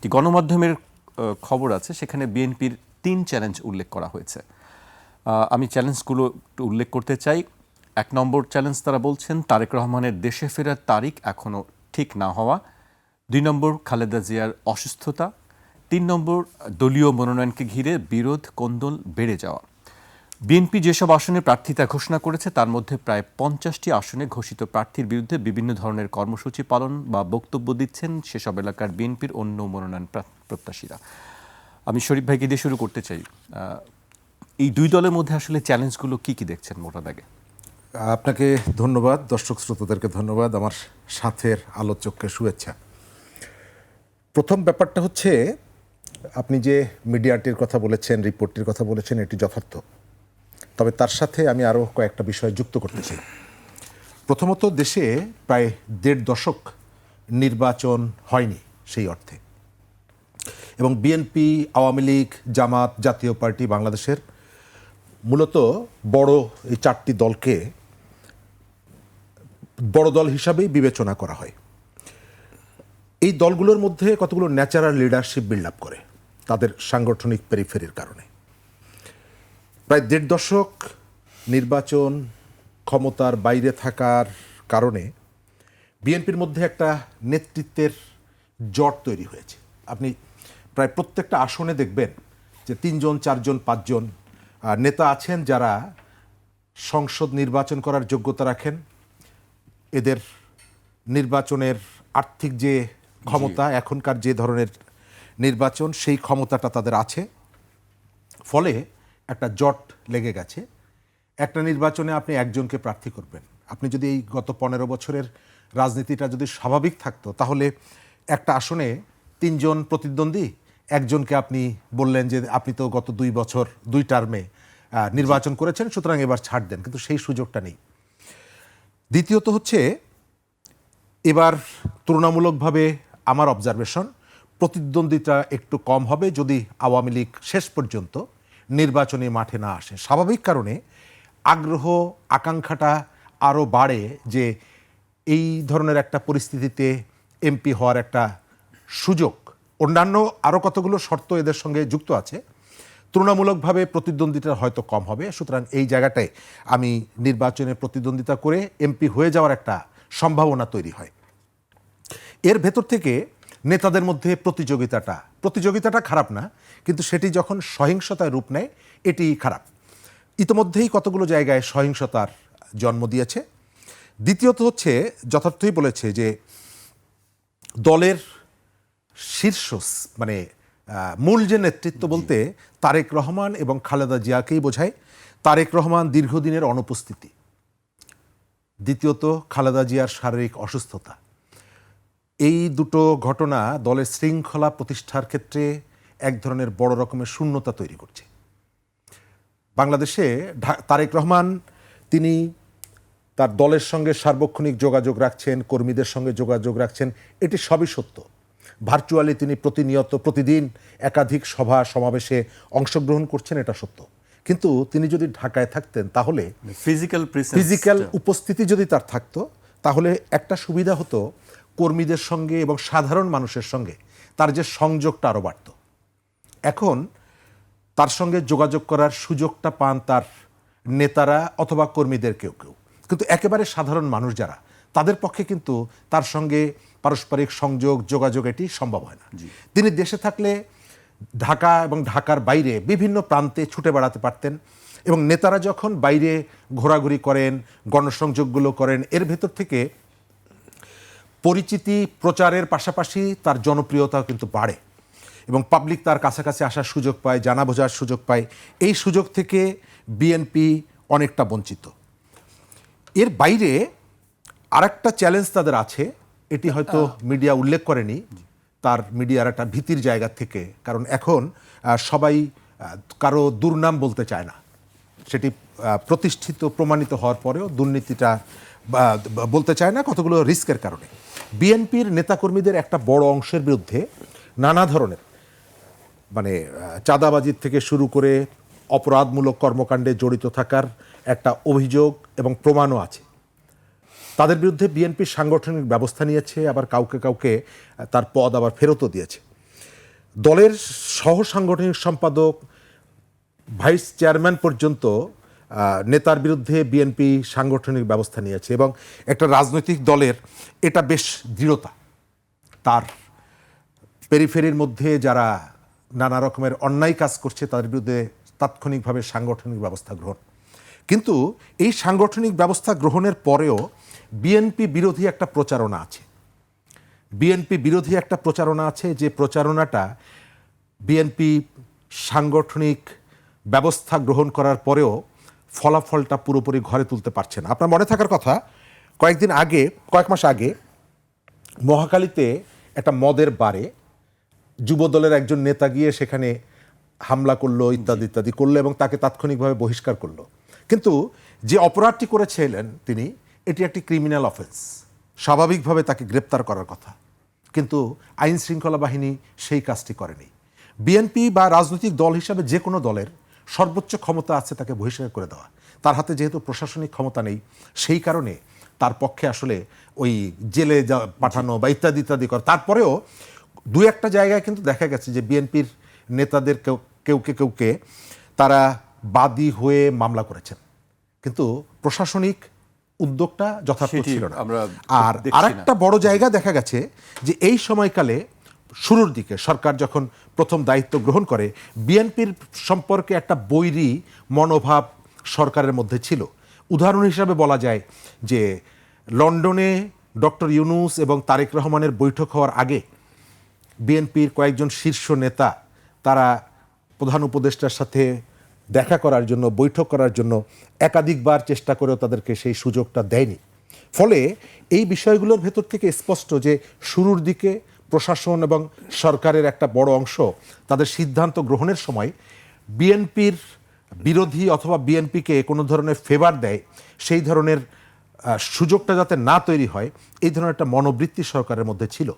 একটি গণমাধ্যমের খবর আছে, সেখানে বিএনপির তিন চ্যালেঞ্জ উল্লেখ করা হয়েছে। আমি চ্যালেঞ্জগুলো একটু উল্লেখ করতে চাই। এক নম্বর চ্যালেঞ্জ তারা বলছেন, তারেক রহমানের দেশে ফেরার তারিখ এখনও ঠিক না হওয়া। দুই নম্বর খালেদা জিয়ার অসুস্থতা। তিন নম্বর দলীয় মনোনয়নকে ঘিরে বিরোধ, কোন্দল বেড়ে যাওয়া। বিএনপি যেসব আসনে প্রার্থিতা ঘোষণা করেছে, তার মধ্যে প্রায় পঞ্চাশটি আসনে ঘোষিত প্রার্থীর বিরুদ্ধে বিভিন্ন ধরনের কর্মসূচি পালন বা বক্তব্য দিচ্ছেন সেসব এলাকার বিএনপির অন্য মনোনয়ন প্রত্যাশীরা। আমি শরীফ ভাইকে দিয়ে শুরু করতে চাই। এই দুই দলের মধ্যে আসলে চ্যালেঞ্জগুলো কি কি দেখছেন মোটা দাগে আপনাকে ধন্যবাদ, দর্শক শ্রোতাদেরকে ধন্যবাদ, আমার সাথের আলোচককে শুভেচ্ছা। প্রথম ব্যাপারটা হচ্ছে, আপনি যে মিডিয়াটির কথা বলেছেন, রিপোর্টটির কথা বলেছেন, এটি যথার্থ। তবে তার সাথে আমি আরও কয়েকটা বিষয় যুক্ত করতে চাই। প্রথমত, দেশে প্রায় দেড় দশক নির্বাচন হয়নি সেই অর্থে। এবং বিএনপি আওয়ামী লীগ, জামাত, জাতীয় পার্টি বাংলাদেশের মূলত বড় এই চারটি দলকে বড় দল হিসাবেই বিবেচনা করা হয়। এই দলগুলোর মধ্যে কতগুলো ন্যাচারাল লিডারশিপ বিল্ড আপ করে? তাদের সাংগঠনিক পেরিফেরির কারণে। প্রায় দেড় দশক নির্বাচন ক্ষমতার বাইরে থাকার কারণে বিএনপির মধ্যে একটা নেতৃত্বের জট তৈরি হয়েছে। আপনি প্রায় প্রত্যেকটা আসনে দেখবেন যে তিনজন চারজন পাঁচজন নেতা আছেন যারা সংসদ নির্বাচন করার যোগ্যতা রাখেন। এদের নির্বাচনের আর্থিক যে ক্ষমতা এখনকার যে ধরনের নির্বাচন সেই ক্ষমতাটা তাদের আছে। ফলে একটা জট লেগে গেছে, একটা নির্বাচনে আপনি একজনকে প্রার্থী করবেন। আপনি যদি এই গত পনেরো বছরের রাজনীতিটা যদি স্বাভাবিক থাকতো, তাহলে একটা আসনে তিনজন প্রতিদ্বন্দ্বী, একজনকে আপনি বললেন যে আপনি তো গত দুই বছর, দুই টার্মে নির্বাচন করেছেন, সুতরাং এবার ছাড় দেন, কিন্তু সেই সুযোগটা নেই। দ্বিতীয়ত হচ্ছে, এবার তুলনামূলকভাবে আমার অবজারভেশন প্রতিদ্বন্দ্বিতা একটু কম হবে যদি আওয়ামী লীগ শেষ পর্যন্ত নির্বাচনী মাঠে না আসে। স্বাভাবিক কারণে আগ্রহ, আকাঙ্ক্ষাটা আরও বাড়ে যে এই ধরনের একটা পরিস্থিতিতে এমপি হওয়ার একটা সুযোগ। অন্যান্য আরও কতগুলো শর্ত এদের সঙ্গে যুক্ত আছে, তুলনামূলকভাবে প্রতিদ্বন্দ্বিতা হয়তো কম হবে। সুতরাং এই জায়গাটায় আমি নির্বাচনে প্রতিদ্বন্দ্বিতা করে এমপি হয়ে যাওয়ার একটা সম্ভাবনা তৈরি হয়। এর ভেতর থেকে নেতাদের মধ্যে প্রতিযোগিতাটা। প্রতিযোগিতাটা খারাপ না কিন্তু সেটি যখন সহিংসতায় রূপ নেয় এটি খারাপ। ইতোমধ্যেই কতগুলো জায়গায় সহিংসতার জন্ম দিয়েছে। দ্বিতীয়ত হচ্ছে যথার্থই বলেছে যে দলের শীর্ষ মানে মূল যে নেতৃত্ব বলতে তারেক রহমান এবং খালেদা জিয়াকেই বোঝায়। তারেক রহমান দীর্ঘদিনের অনুপস্থিতি। দ্বিতীয়ত খালেদা জিয়ার শারীরিক অসুস্থতা। এই দুটো ঘটনা দলের শৃঙ্খলা প্রতিষ্ঠার ক্ষেত্রে এক ধরনের বড় রকমের শূন্যতা তৈরি করছে। বাংলাদেশে তারেক রহমান তিনি তার দলের সঙ্গে সার্বক্ষণিক যোগাযোগ রাখছেন কর্মীদের সঙ্গে যোগাযোগ রাখছেন এটি সবই সত্য। ভার্চুয়ালি তিনি প্রতিনিয়ত প্রতিদিন একাধিক সভা সমাবেশে অংশগ্রহণ করছেন এটা সত্য। কিন্তু তিনি যদি ঢাকায় থাকতেন তাহলে ফিজিক্যাল ফিজিক্যাল উপস্থিতি যদি তার থাকতো তাহলে একটা সুবিধা হতো কর্মীদের সঙ্গে এবং সাধারণ মানুষের সঙ্গে তার যে সংযোগটা আরও বাড়ত। এখন তার সঙ্গে যোগাযোগ করার সুযোগটা পান তার নেতারা অথবা কর্মীদের কেউ কেউ। কিন্তু একেবারে সাধারণ মানুষ যারা তাদের পক্ষে কিন্তু তার সঙ্গে পারস্পরিক সংযোগ যোগাযোগ এটি সম্ভব হয় না। তিনি দেশে থাকলে ঢাকা এবং ঢাকার বাইরে বিভিন্ন প্রান্তে ছুটে বেড়াতে পারতেন এবং নেতারা যখন বাইরে ঘোরাঘুরি করেন গণসংযোগগুলো করেন এর ভেতর থেকে পরিচিতি প্রচারের পাশাপাশি তার জনপ্রিয়তাও কিন্তু বাড়ে এবং পাবলিক তার কাছাকাছি আসার সুযোগ পায় জানা বোঝার সুযোগ পায়। এই সুযোগ থেকে বিএনপি অনেকটা বঞ্চিত। এর বাইরে আরেকটা চ্যালেঞ্জ তাদের আছে এটি হয়তো মিডিয়া উল্লেখ করেনি তার মিডিয়ার একটা ভীতির জায়গা থেকে কারণ এখন সবাই কারও দুর্নাম বলতে চায় না। সেটি প্রতিষ্ঠিত প্রমাণিত হওয়ার পরেও দুর্নীতিটা বলতে চায় না কতগুলো রিস্কের কারণে। বিএনপির নেতাকর্মীদের একটা বড় অংশের বিরুদ্ধে নানা ধরনের মানে চাঁদাবাজির থেকে শুরু করে অপরাধমূলক কর্মকাণ্ডে জড়িত থাকার একটা অভিযোগ এবং প্রমাণও আছে। তাদের বিরুদ্ধে বিএনপি সাংগঠনিক ব্যবস্থা নিয়েছে, আবার কাউকে কাউকে তার পদ আবার ফেরতও দিয়েছে। দলের সহ সাংগঠনিক সম্পাদক, ভাইস চেয়ারম্যান পর্যন্ত নেতার বিরুদ্ধে বিএনপি সাংগঠনিক ব্যবস্থা নিয়েছে এবং একটা রাজনৈতিক দলের এটা বেশ দৃঢ়তা। তার পেরিফেরির মধ্যে যারা নানা রকমের অন্যায় কাজ করছে, তাদের বিরুদ্ধে তাৎক্ষণিকভাবে সাংগঠনিক ব্যবস্থা গ্রহণ। কিন্তু এই সাংগঠনিক ব্যবস্থা গ্রহণের পরেও বিএনপি বিরোধী একটা প্রচারণা আছে। বিএনপি বিরোধী একটা প্রচারণা আছে যে প্রচারণাটা বিএনপি সাংগঠনিক ব্যবস্থা গ্রহণ করার পরেও ফলাফলটা পুরোপুরি ঘরে তুলতে পারছে না। আপনার মনে থাকার কথা কয়েকদিন আগে কয়েক মাস আগে মহাকালীতে একটা মদের বারে যুব দলের একজন নেতা গিয়ে সেখানে হামলা করল ইত্যাদি ইত্যাদি করল এবং তাকে তাৎক্ষণিকভাবে বহিষ্কার করল। কিন্তু যে অপরাধটি করেছিলেন তিনি এটি একটি ক্রিমিনাল অফেন্স স্বাভাবিকভাবে তাকে গ্রেপ্তার করার কথা। কিন্তু আইন শৃঙ্খলা বাহিনী সেই কাজটি করেনি। বিএনপি বা রাজনৈতিক দল হিসাবে যে কোনো দলের সর্বোচ্চ ক্ষমতা আছে তাকে বহিষ্কার করে দেওয়া। তার হাতে যেহেতু প্রশাসনিক ক্ষমতা নেই সেই কারণে তার পক্ষে আসলে ওই জেলে যা পাঠানো বা ইত্যাদি ইত্যাদি করা। তারপরেও দু একটা জায়গায় কিন্তু দেখা গেছে যে বিএনপির নেতাদের কেউ কেউকে কেউকে তারা বাদী হয়ে মামলা করেছেন। কিন্তু প্রশাসনিক উদ্যোগটা যথার্থ ছিল না। আর আরেকটা বড় জায়গা দেখা গেছে যে এই সময়কালে শুরুর দিকে সরকার যখন প্রথম দায়িত্ব গ্রহণ করে, বিএনপির সম্পর্কে একটা বৈরী মনোভাব সরকারের মধ্যে ছিল। উদাহরণ হিসাবে বলা যায় যে, লন্ডনে ডক্টর ইউনুস এবং তারেক রহমানের বৈঠক হওয়ার আগে বিএনপির কয়েকজন শীর্ষ নেতা, তারা প্রধান উপদেষ্টার সাথে দেখা করার জন্য, বৈঠক করার জন্য একাধিকবার চেষ্টা করেও তাদেরকে সেই সুযোগটা দেয়নি। ফলে এই বিষয়গুলোর ভেতর থেকে স্পষ্ট যে, শুরুর দিকে প্রশাসন এবং সরকারের একটা বড় অংশ তাদের সিদ্ধান্ত গ্রহণের সময় বিএনপির বিরোধী অথবা বিএনপিকে কোনো ধরনের ফেভার দেয়, সেই ধরনের সুযোগটা যাতে না তৈরি হয়, এই ধরনের একটা মনোবৃত্তি সরকারের মধ্যে ছিল।